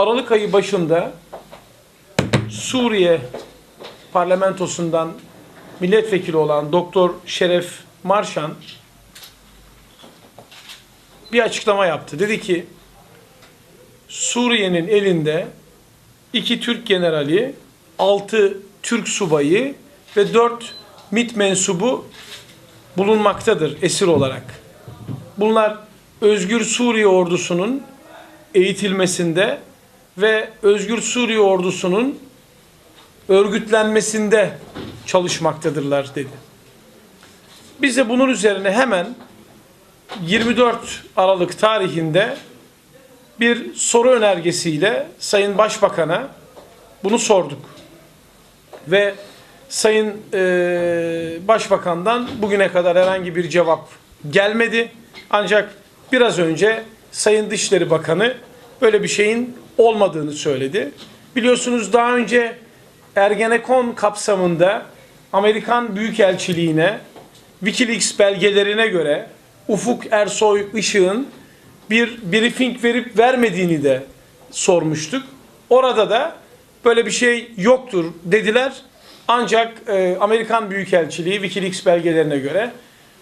Aralık ayı başında Suriye parlamentosundan milletvekili olan Doktor Şeref Marşan bir açıklama yaptı. Dedi ki Suriye'nin elinde iki Türk generali, altı Türk subayı ve dört MİT mensubu bulunmaktadır esir olarak. Bunlar Özgür Suriye ordusunun eğitilmesinde ve Özgür Suriye ordusunun örgütlenmesinde çalışmaktadırlar dedi. Biz de bunun üzerine hemen 24 Aralık tarihinde bir soru önergesiyle Sayın Başbakan'a bunu sorduk. Ve Sayın eee, Başbakan'dan bugüne kadar herhangi bir cevap gelmedi. Ancak biraz önce Sayın Dışişleri Bakanı böyle bir şeyin olmadığını söyledi. Biliyorsunuz daha önce Ergenekon kapsamında Amerikan Büyükelçiliğine Wikileaks belgelerine göre Ufuk Ersoy Işık'ın bir briefing verip vermediğini de sormuştuk. Orada da böyle bir şey yoktur dediler. Ancak e, Amerikan Büyükelçiliği Wikileaks belgelerine göre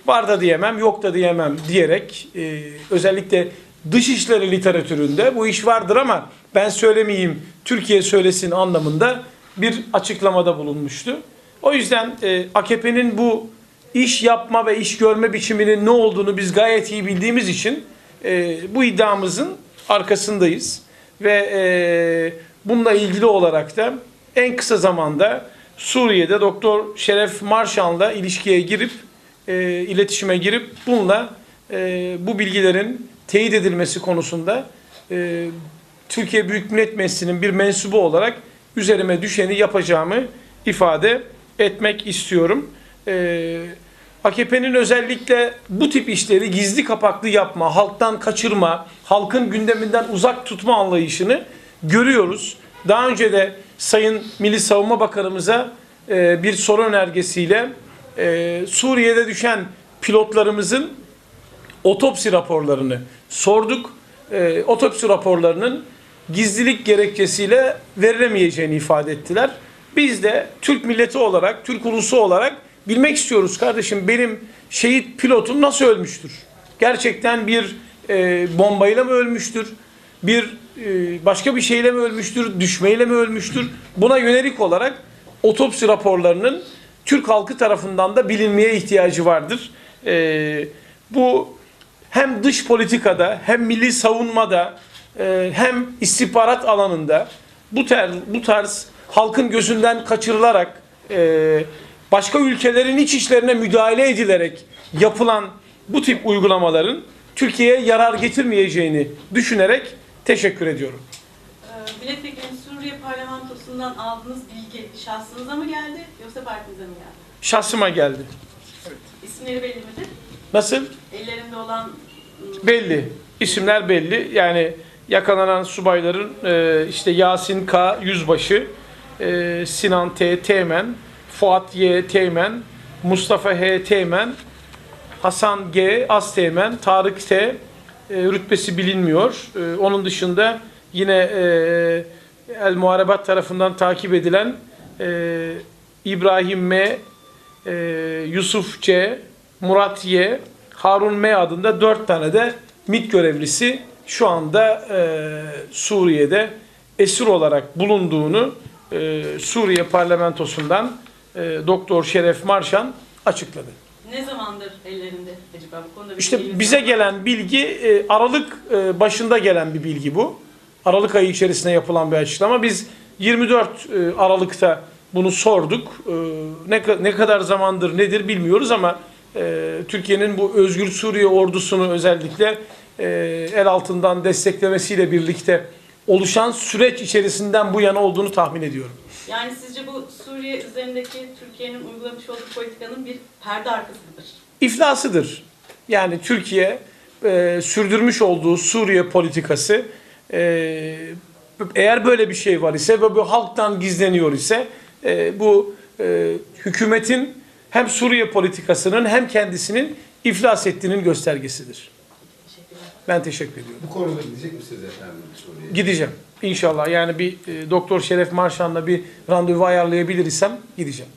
var da diyemem, yok da diyemem diyerek e, özellikle dışişleri literatüründe bu iş vardır ama ben söylemeyeyim, Türkiye söylesin anlamında bir açıklamada bulunmuştu. O yüzden e, AKP'nin bu iş yapma ve iş görme biçiminin ne olduğunu biz gayet iyi bildiğimiz için e, bu iddiamızın arkasındayız. Ve e, bununla ilgili olarak da en kısa zamanda Suriye'de Doktor Şeref Marşan'la ilişkiye girip, e, iletişime girip bununla e, bu bilgilerin teyit edilmesi konusunda e, Türkiye Büyük Millet Meclisi'nin bir mensubu olarak üzerime düşeni yapacağımı ifade etmek istiyorum. Ee, AKP'nin özellikle bu tip işleri gizli kapaklı yapma, halktan kaçırma, halkın gündeminden uzak tutma anlayışını görüyoruz. Daha önce de Sayın Milli Savunma Bakanımıza e, bir soru önergesiyle e, Suriye'de düşen pilotlarımızın otopsi raporlarını sorduk. E, otopsi raporlarının gizlilik gerekçesiyle verilemeyeceğini ifade ettiler. Biz de Türk milleti olarak, Türk ulusu olarak bilmek istiyoruz kardeşim benim şehit pilotum nasıl ölmüştür? Gerçekten bir e, bombayla mı ölmüştür? Bir e, başka bir şeyle mi ölmüştür? Düşmeyle mi ölmüştür? Buna yönelik olarak otopsi raporlarının Türk halkı tarafından da bilinmeye ihtiyacı vardır. E, bu hem dış politikada hem milli savunmada e, hem istihbarat alanında bu tarz, bu tarz halkın gözünden kaçırılarak e, başka ülkelerin iç işlerine müdahale edilerek yapılan bu tip uygulamaların Türkiye'ye yarar getirmeyeceğini düşünerek teşekkür ediyorum. Ee, Milletvekilinin Suriye parlamentosundan aldığınız bilgi şahsınıza mı geldi yoksa partinize mi geldi? Şahsıma geldi. İsimleri belli midir? Nasıl? Ellerinde olan Belli. İsimler belli. Yani yakalanan subayların e, işte Yasin K. Yüzbaşı, e, Sinan T. Teğmen, Fuat Y. Teğmen, Mustafa H. Teğmen, Hasan G. Az Teğmen, Tarık T. e, rütbesi bilinmiyor. E, onun dışında yine e, El Muharebat tarafından takip edilen e, İbrahim M. e, Yusuf C. Murat Y. Harun M. adında dört tane de MİT görevlisi şu anda e, Suriye'de esir olarak bulunduğunu e, Suriye parlamentosundan e, Doktor Şeref Marşan açıkladı. ne zamandır ellerinde acaba bu konuda bir İşte bize var gelen bilgi e, Aralık e, başında gelen bir bilgi bu. Aralık ayı içerisinde yapılan bir açıklama. Biz 24 e, Aralık'ta bunu sorduk. E, ne, ne kadar zamandır nedir bilmiyoruz ama e, Türkiye'nin bu Özgür Suriye ordusunu özellikle e, el altından desteklemesiyle birlikte oluşan süreç içerisinden bu yana olduğunu tahmin ediyorum. Yani sizce bu Suriye üzerindeki Türkiye'nin uygulamış olduğu politikanın bir perde arkası mıdır? iflasıdır. Yani Türkiye e, sürdürmüş olduğu Suriye politikası e, eğer böyle bir şey var ise ve bu halktan gizleniyor ise e, bu e, hükümetin hem Suriye politikasının hem kendisinin iflas ettiğinin göstergesidir. Ben teşekkür ediyorum. Bu konuda gidecek misiniz efendim Suriye'ye? Gideceğim. İnşallah yani bir e, Doktor Şeref Marşan'la bir randevu ayarlayabilirsem gideceğim.